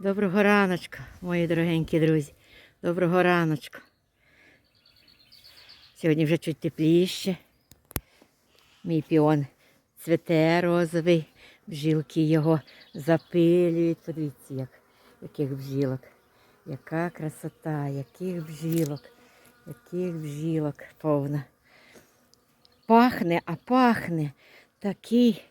Доброго раночка, мої дорогенькі друзі. Доброго раночка. Сьогодні вже чуть тепліше. Мій піон цвете розовий, бжілки його запилюють. Подивіться, як, яких бжілок. Яка красота, яких бжілок, яких бжілок повна. Пахне, а пахне такий,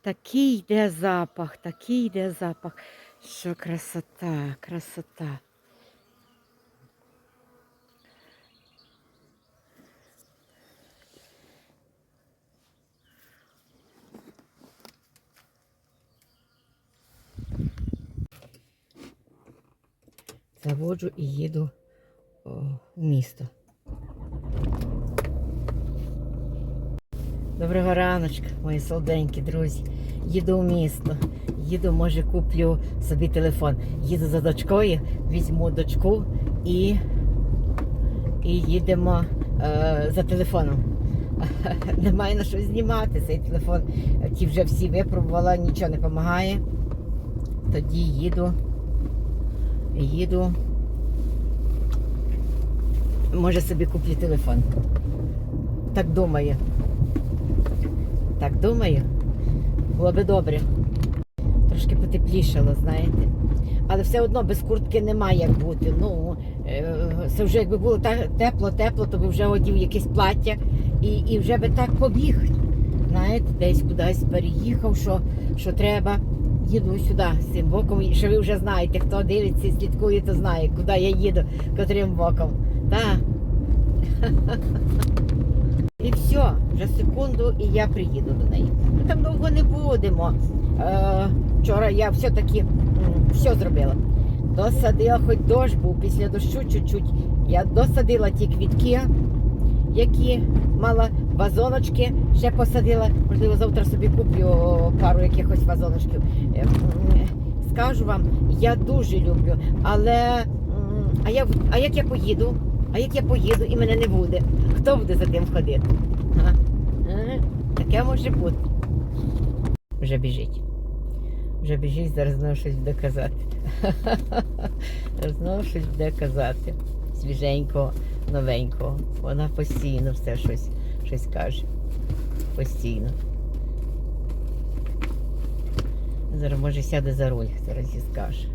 такий йде запах, такий йде запах, що красота, красота. Заводжу і їду о, в місто. Доброго раночка, мої солоденькі друзі. Їду в місто. Їду, може, куплю собі телефон. Їду за дочкою, візьму дочку і, і їдемо е, за телефоном. Немає на що знімати цей телефон. Ті вже всі випробувала, нічого не допомагає. Тоді їду. Їду. Може собі куплю телефон. Так думаю. Так думаю. Було би добре. Трошки потеплішало, знаєте. Але все одно без куртки немає як бути. Ну, е, це вже якби було так тепло, тепло, то би вже одів якесь плаття і, і вже би так побіг. Знаєте, десь кудись переїхав, що, що треба. Їду сюди з цим боком. Що ви вже знаєте, хто дивиться слідкує, то знає, куди я їду, котрим боком. Так. І все, вже секунду, і я приїду до неї. Ми там довго не будемо. Е, вчора я все-таки все зробила. Досадила, хоч дощ був після дощу чуть-чуть. Я досадила ті квітки, які мала вазоночки, ще посадила. Можливо, завтра собі куплю пару якихось вазоночків. Е, Скажу вам, я дуже люблю, але а, я, а як я поїду? А як я поїду і мене не буде? Хто буде за тим ходити? А? Е, Таке може бути. Вже біжить. Вже біжить, зараз знову щось буде казати. Знову щось буде казати. Свіженького, новенького. Вона постійно все щось, щось каже. Постійно. Зараз може сяде за руль, зараз і скаже.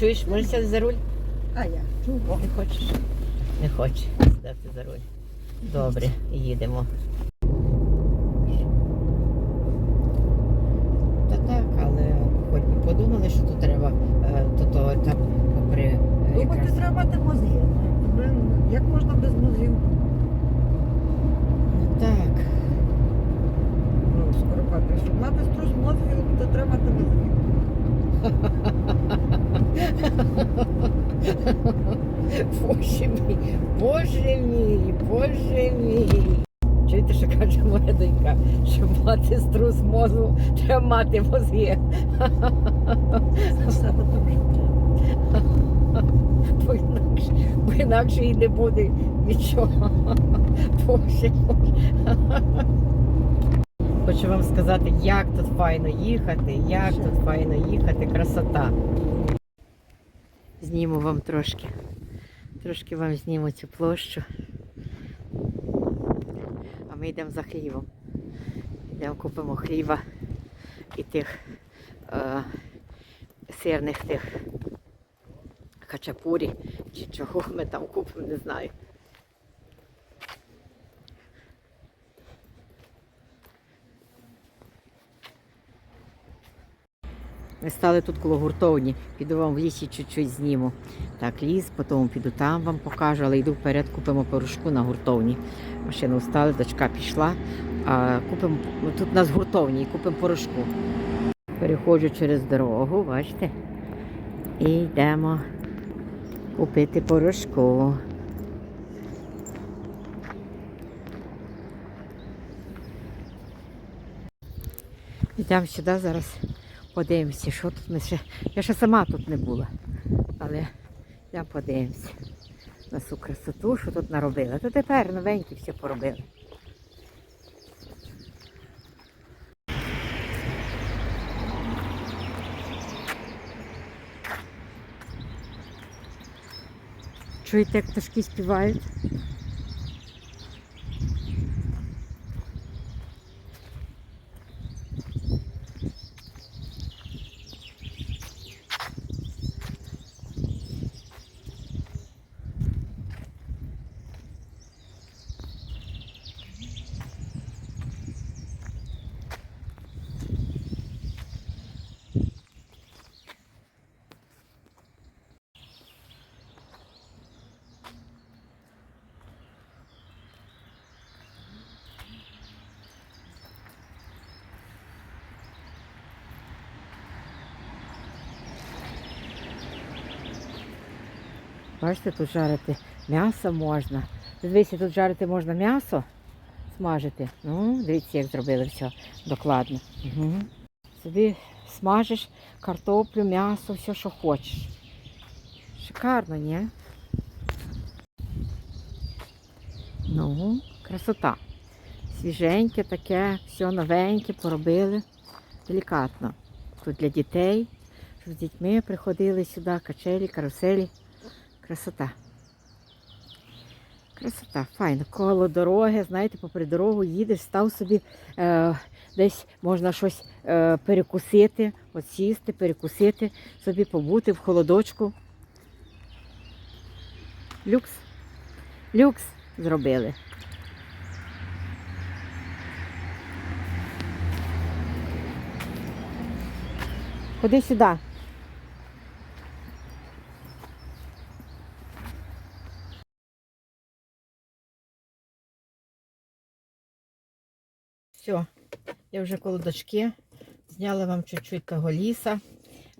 Чуєш, можеш сяде за руль? А я чого? Не хочеш? Не хочеш сідати за руль. Добре, їдемо. Та так, але хоч би подумали, що тут треба, е, то, то там попри е, Думати якраз- треба мати мозги. Ну, блин, Як можна без мозгів? Ну, так. Ну, скоро папі, щоб мати струс мозгів, то треба мати мозги. Боже мій, боже мій, боже мій. Чуєте, що каже моя донька? Щоб мати струс мозку, треба мати мозги. Бо інакше, бо інакше і не буде нічого. Боже, Боже. Хочу вам сказати, як тут файно їхати, як тут файно їхати, красота. Зніму вам трошки. Трошки вам зніму цю площу. А ми йдемо за хлібом. Йдемо купимо хліба і тих е, сирних тих хачапурі чи чого ми там купимо, не знаю. Ми стали тут коло гуртовні. Піду вам в лісі чуть-чуть зніму. Так, ліс, потім піду там вам покажу, але йду вперед, купимо порошку на гуртовні. Машину встали, дочка пішла. А купимо тут у нас гуртовні купимо порошку. Переходжу через дорогу, бачите? І йдемо купити порошку. Йдемо сюди зараз, подивимося, що тут ми ще. Я ще сама тут не була. Але я подивимося на всю красоту, що тут наробила, То тепер новенькі все поробили. Чуєте, як пташки співають? Бачите, тут жарити м'ясо можна. Дивіться, тут жарити можна м'ясо, смажити. Ну, дивіться, як зробили все докладно. Угу. Собі смажиш картоплю, м'ясо, все, що хочеш. Шикарно, ні? Ну, красота. Свіженьке таке, все новеньке, поробили. Делікатно. Тут для дітей, щоб з дітьми приходили сюди, качелі, каруселі. Красота. Красота, файно. Коло дороги, знаєте, попри дорогу їдеш, став собі е, десь можна щось е, перекусити, от сісти, перекусити, собі побути в холодочку. Люкс. Люкс зробили. Ходи сюди. Все, я вже коло дочки. Зняла вам чуть-чуть того ліса,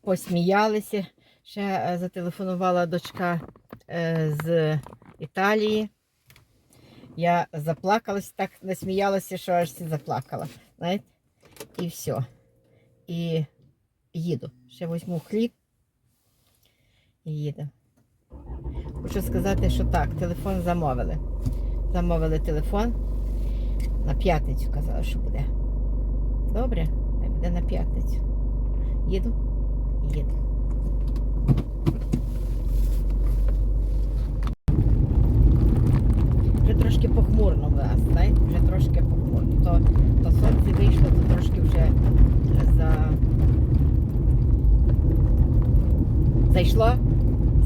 посміялися. Ще е, зателефонувала дочка е, з Італії. Я заплакалась, так насміялася, що аж заплакала. Знаєте? І все. І їду. Ще візьму хліб і їду. Хочу сказати, що так, телефон замовили. Замовили телефон. На п'ятницю казали, що буде. Добре, хай буде на п'ятницю. Їду, їду. Вже трошки похмурно в нас, знаєте, вже трошки похмурно. То, то сонце вийшло, то трошки вже за... зайшло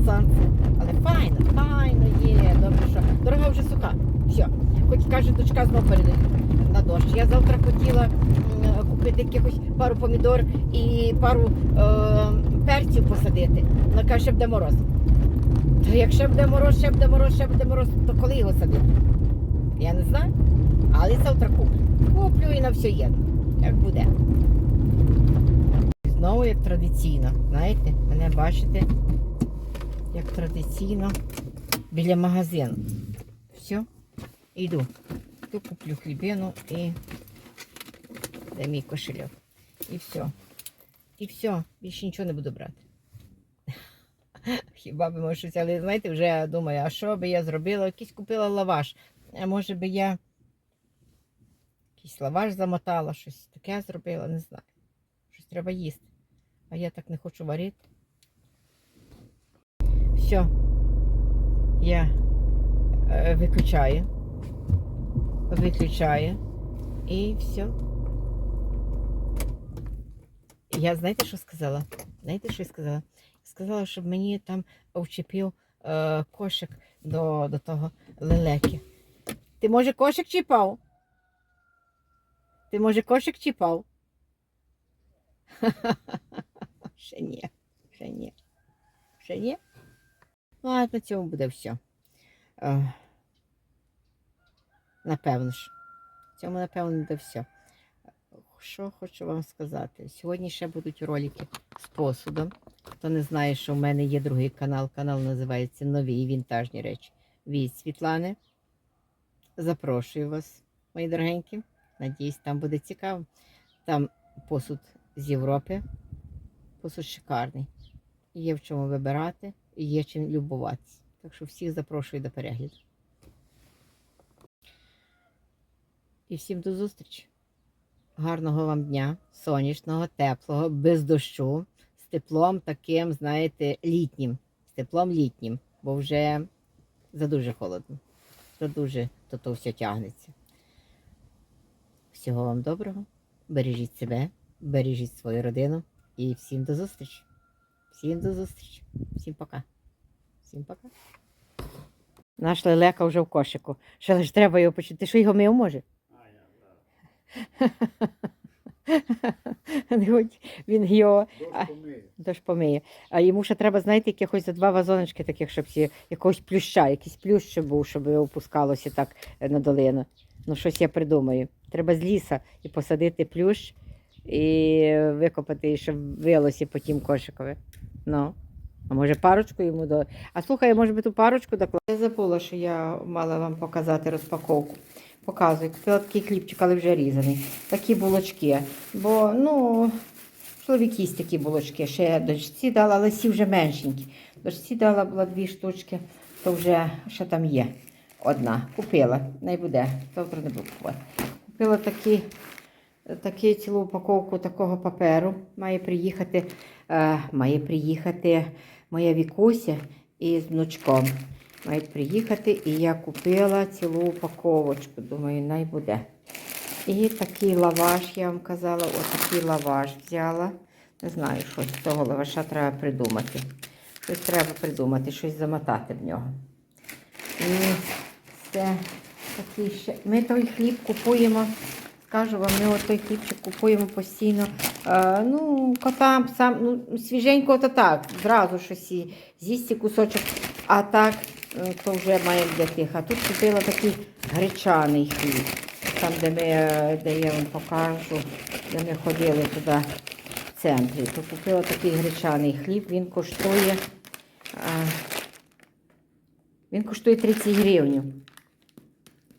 сонце. Але файно, файно є, добре, що. Дорога вже суха. Все. Хоч каже, дочка знов перейде на дощ. Я завтра хотіла купити якихось пару помідор і пару е, перців посадити. Вона каже, ще буде мороз. Та як ще буде мороз, ще буде мороз, ще буде мороз, то коли його садити? Я не знаю. Але завтра куплю. Куплю і на все єдно. Як буде. Знову як традиційно. Знаєте, мене бачите, як традиційно біля магазину. Все, йду. Йду куплю хлібину і де мій кошельок. І все. І все, більше нічого не буду брати. Хіба би може щось, але знаєте, вже думаю, а що би я зробила? Якийсь купила лаваш. А може би я якийсь лаваш замотала, щось таке зробила, не знаю. Щось треба їсти. А я так не хочу варити. Все. Я е, виключаю. Виключаю. І все. Я знаєте, що сказала? Знаєте, що я сказала? Сказала, щоб мені там вчепив е, кошик до, до того лелеки. Ти може кошик чіпав? Ти може кошик чіпав? Ще ні. Ще ні. Ще ні. Ну, а на цьому буде все. Е, Напевно ж. В цьому, напевно, буде все. Що хочу вам сказати? Сьогодні ще будуть ролики з посудом. Хто не знає, що в мене є другий канал. Канал називається Нові і вінтажні речі від Світлани. Запрошую вас, мої дорогенькі. Надіюсь, там буде цікаво. Там посуд з Європи. Посуд шикарний. Є в чому вибирати і є чим любуватися. Так що всіх запрошую до перегляду. І всім до зустрічі. Гарного вам дня, сонячного, теплого, без дощу, з теплом таким, знаєте, літнім. З теплом літнім, бо вже За дуже холодно. За дуже то, то все тягнеться. Всього вам доброго. Бережіть себе, бережіть свою родину і всім до зустрічі. Всім до зустрічі. Всім пока. Всім пока. Наш лелека вже в кошику. Ще лише треба його почути. Ти що його мив може? Він його. Тож помиє. А йому ще треба, знаєте, якихось за два вазоночки таких, щоб всі, якогось плюща, якийсь плющ ще був, щоб опускалося так е, на долину. Ну, щось я придумаю. Треба з ліса і посадити плющ, і викопати, і щоб вилося по тім кошикові. Ну. А може парочку йому до. А слухай, може би ту парочку докласти? Я забула, що я мала вам показати розпаковку. Показую. Купила такий хлібчик, але вже різаний. Такі булочки. Бо, ну, чоловік їсть такі булочки. Ще я дочці дала, але всі вже меншенькі. Дочці дала була дві штучки, то вже ще там є. Одна. Купила. Не буде. Завтра не буду купувати. Купила такі, такі цілу упаковку такого паперу. Має приїхати, має приїхати моя вікуся із внучком. Мають приїхати, і я купила цілу упаковочку. Думаю, най буде. І такий лаваш, я вам казала, отакий лаваш взяла. Не знаю, щось з того лаваша треба придумати. Щось треба придумати, щось замотати в нього. І це такий ще. Ми той хліб купуємо. Скажу вам, ми той хлібчик купуємо постійно. Е, ну, котам, псам, ну, свіженько то так, зразу щось і з'їсти кусочок, а так, е, то вже має для тих. А тут купила такий гречаний хліб. Там, де, ми, е, де я вам покажу, де ми ходили туди в центрі, то купила такий гречаний хліб, він коштує. е, він коштує 30 гривень.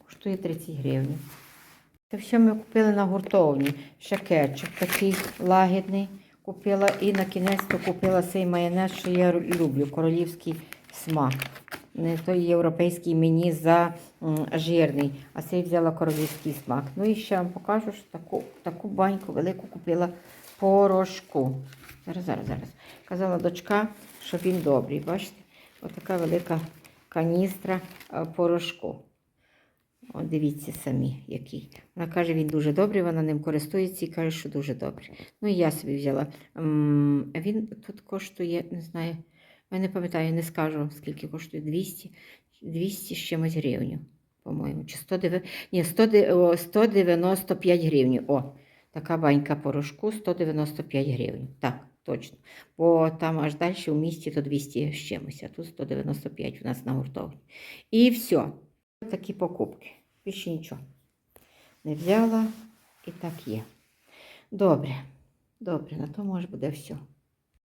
Коштує 30 гривень. Це все ми купили на гуртовні. Ще кетчуп такий лагідний купила. І на кінець купила цей майонез, що я люблю, королівський смак. Не той європейський мені за жирний, а цей взяла королівський смак. Ну і ще вам покажу, що таку, таку баньку велику купила порошку. Зараз, зараз, зараз. Казала дочка, що він добрий. Бачите? Отака велика каністра е, порошку. От дивіться самі, який. Вона каже, він дуже добрий, вона ним користується і каже, що дуже добрий. Ну і я собі взяла. Він тут коштує, не знаю, я не пам'ятаю, не скажу, вам, скільки коштує 200, 200 з чимось гривень, по-моєму. Чи 109, ні, 195 гривень. О, така банька порошку 195 гривень. Так, точно. Бо там аж далі в місті то 200 з чимось, а тут 195 у нас на гуртовні. І все. Такі покупки. Більше нічого. Не взяла і так є. Добре. Добре, на то може буде все.